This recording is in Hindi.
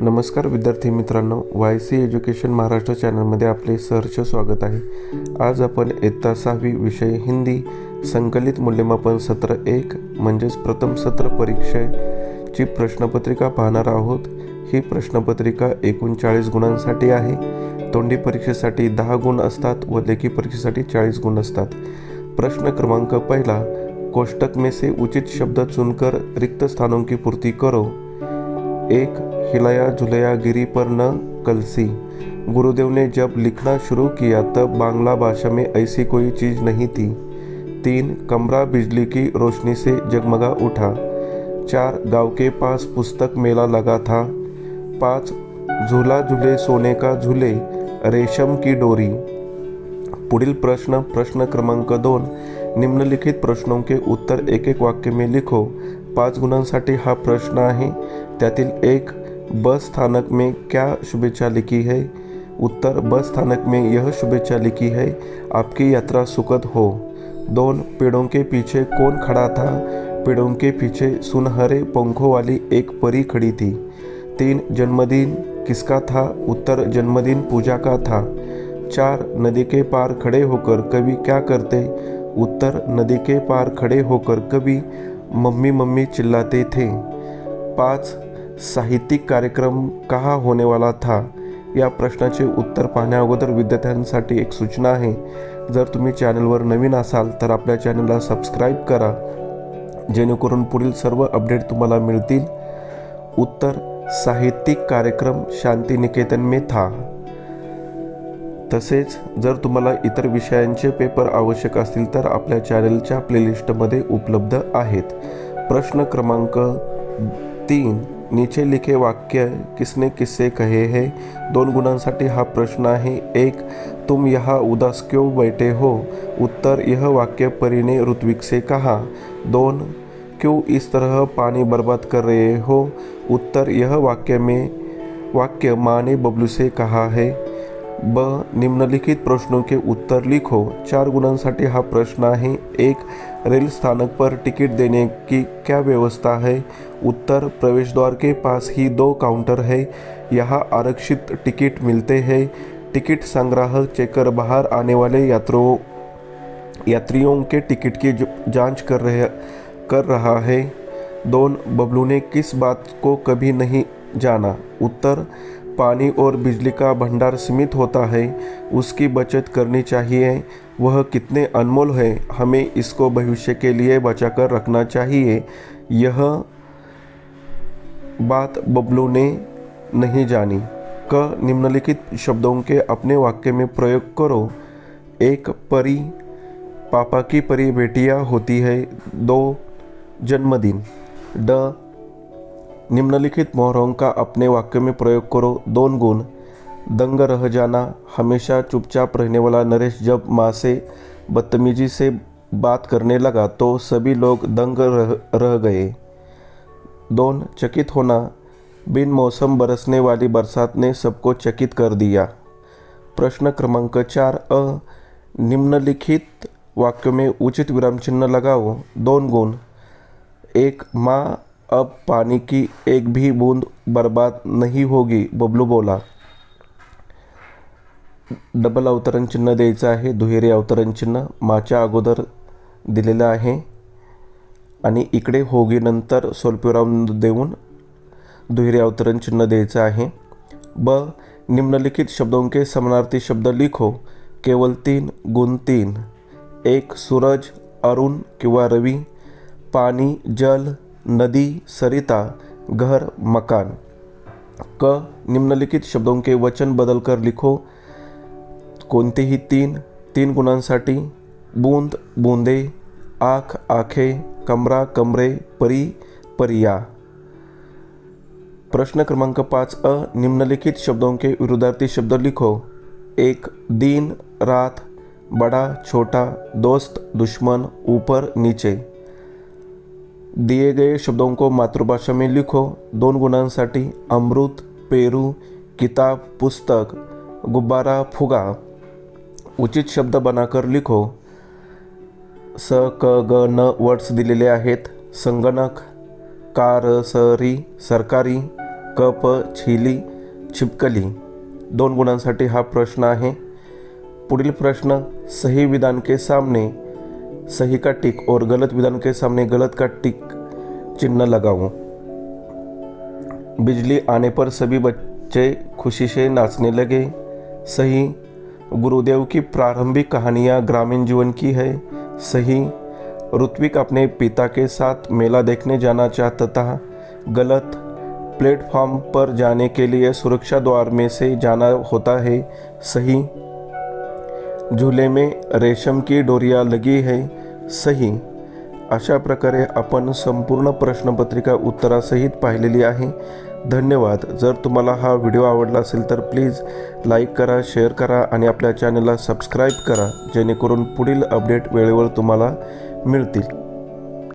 नमस्कार विद्यार्थी मित्रांनो वाय सी एज्युकेशन महाराष्ट्र चॅनलमध्ये आपले सहर्ष स्वागत आहे. आज आपण इयत्ता सहावी विषय हिंदी संकलित मूल्यमापन सत्र एक म्हणजेच प्रथम सत्र परीक्षेची प्रश्नपत्रिका पाहणार आहोत. ही प्रश्नपत्रिका एकूण चाळीस गुणांसाठी आहे. तोंडी परीक्षेसाठी दहा गुण असतात व लेखी परीक्षेसाठी चाळीस गुण असतात. प्रश्न क्रमांक पहिला कोष्टक में से उचित शब्द चुनकर रिक्त स्थानों की पूर्ती करो. एक हिलाया झुलया गिरी पर न कलसी। गुरुदेव ने जब लिखना शुरू किया, तब बांग्ला भाषा में ऐसी कोई चीज़ नहीं थी। तीन कमरा बिजली की रोशनी से जगमगा उठा। चार गाँव के पास पुस्तक मेला लगा था। पाँच झूला झूले सोने का झूले, रेशम की डोरी। पुढील प्रश्न प्रश्न क्रमांक दोन, निम्नलिखित प्रश्नों के उत्तर एक एक वाक्य में लिखो। पाच गुणांसाठी हा प्रश्न आहे। त्यातील एक बस स्थानक में क्या शुभेच्छा लिखी है? उत्तर, बस स्थानक में यह शुभेच्छा लिखी है, आपकी यात्रा सुखद हो। दोन, पेड़ों के पीछे कौन खड़ा था? पेड़ों के पीछे सुनहरे पंखों वाली एक परी खड़ी थी। तीन, जन्मदिन किसका था? उत्तर, जन्मदिन पूजा का था। चार, नदी के पार खड़े होकर कभी क्या करते? उत्तर, नदी के पार खड़े होकर कभी मम्मी मम्मी चिल्लाते थे। पाच साहित्यिक कार्यक्रम कहाँ होने वाला था? या प्रश्नाचे उत्तर पाहण्या अगोदर विद्यार्थ्यांसाठी एक सूचना आहे. जर तुम्ही चॅनलवर नवीन असाल तर आपल्या चॅनलला सबस्क्राईब करा जेणेकरून पुढील सर्व अपडेट तुम्हाला मिळतील. उत्तर साहित्यिक कार्यक्रम शांती निकेतन में था. तसेच जर तुम्हाला इतर विषयांचे पेपर आवश्यक असतील तर आपल्या चॅनलच्या प्लेलिस्टमध्ये उपलब्ध आहेत. प्रश्न क्रमांक तीन नीचे लिखे वाक्य, किसने किससे कहे है? दोन गुणांसाठी हा प्रश्न आहे. एक, तुम यहाँ उदास क्यों बैठे हो? उत्तर, यह वाक्य परी ने ऋत्विक से कहा. दोन, क्यों इस तरह पानी बर्बाद कर रहे हो? उत्तर, यह वाक्य में, वाक्य माँ ने बबलू से कहा है. ब निम्नलिखित प्रश्नों के उत्तर लिखो। चार गुणांसाठी हा प्रश्न आहे. एक, रेल स्थानक पर टिकट देने की क्या व्यवस्था है? उत्तर प्रवेश द्वार के पास ही दो काउंटर है. यहाँ आरक्षित टिकट मिलते हैं। टिकट संग्राहक, चेकर, बाहर आने वाले यात्रियों यात्रियों के टिकट की जाँच कर रहे, कर रहा है। दोन, बबलू ने किस बात को कभी नहीं जाना? उत्तर पानी और बिजली का भंडार सीमित होता है, उसकी बचत करनी चाहिए। वह कितने अनमोल है, हमें इसको भविष्य के लिए बचाकर रखना चाहिए। यह बात बबलू ने नहीं जानी। क निम्नलिखित शब्दों के अपने वाक्य में प्रयोग करो। एक परी, पापा की परी बेटियाँ होती है, दो जन्मदिन। ड निम्नलिखित मोहरों का अपने वाक्य में प्रयोग करो। दोन गुण। दंग रह जाना। हमेशा चुपचाप रहने वाला नरेश जब माँ से बदतमीजी से बात करने लगा तो सभी लोग दंग रह, रह गए। दोन। चकित होना। बिन मौसम बरसने वाली बरसात ने सबको चकित कर दिया। प्रश्न क्रमांक चार। अ। निम्नलिखित वाक्य में उचित विराम चिन्ह लगाओ। दोन गुण। एक माँ अब पानी की एक भी बूंद बर्बाद नहीं होगी बबलू बोला। डबल अवतरण चिन्ह द्यायचं आहे दुहेरी अवतरण चिन्ह माच्या अगोदर दिलेलं आहे. आणि इकडे होगीनंतर स्वल्पविराम देऊन दुहेरी अवतरण चिन्ह द्यायचं आहे. ब निम्नलिखित शब्दों के समानार्थी शब्द लिखो. केवल तीन गुण तीन. एक सूरज अरुण किंवा रवी. पाणी जल नदी सरिता घर मकान. क निम्नलिखित शब्दों के वचन बदलकर लिखो. कोणतेही तीन तीन गुणांसाठी. बूंद बूंदे आख आखे कमरा कमरे परी परिया. प्रश्न क्रमांक पाँच अ निम्नलिखित शब्दों के विरुद्धार्थी शब्द लिखो. एक दिन रात बड़ा छोटा दोस्त दुश्मन ऊपर नीचे. दिए गए शब्दों को मातृभाषा में लिखो। दोन गुणांसाठी अमृत पेरू किताब पुस्तक गुब्बारा फुगा। उचित शब्द बनाकर लिखो। स क ग न वर्ड्स दिलेले आहेत. संगणक कार सरी सरकारी कप छिली छिपकली। दोन गुणांसाठी हा प्रश्न आहे. पुढील प्रश्न सही विधान के सामने सही का टिक और गलत विधान के सामने गलत का टिक चिन्ह लगाओ बिजली आने पर सभी बच्चे खुशी से नाचने लगे। सही, गुरुदेव की प्रारंभिक कहानियाँ ग्रामीण जीवन की है। सही, ऋत्विक अपने पिता के साथ मेला देखने जाना चाहता था। गलत प्लेटफॉर्म पर जाने के लिए सुरक्षा द्वार में से जाना होता है। सही, झूले में रेशम की डोरिया लगी है। सही. अशा प्रकारे आपण संपूर्ण प्रश्नपत्रिका उत्तरासहित पाहिलेली आहे. धन्यवाद. जर तुम्हाला हा व्हिडिओ आवडला असेल तर प्लीज लाईक करा शेअर करा आणि आपल्या चॅनलला सबस्क्राईब करा जेणेकरून पुढील अपडेट वेळेवर तुम्हाला मिळतील.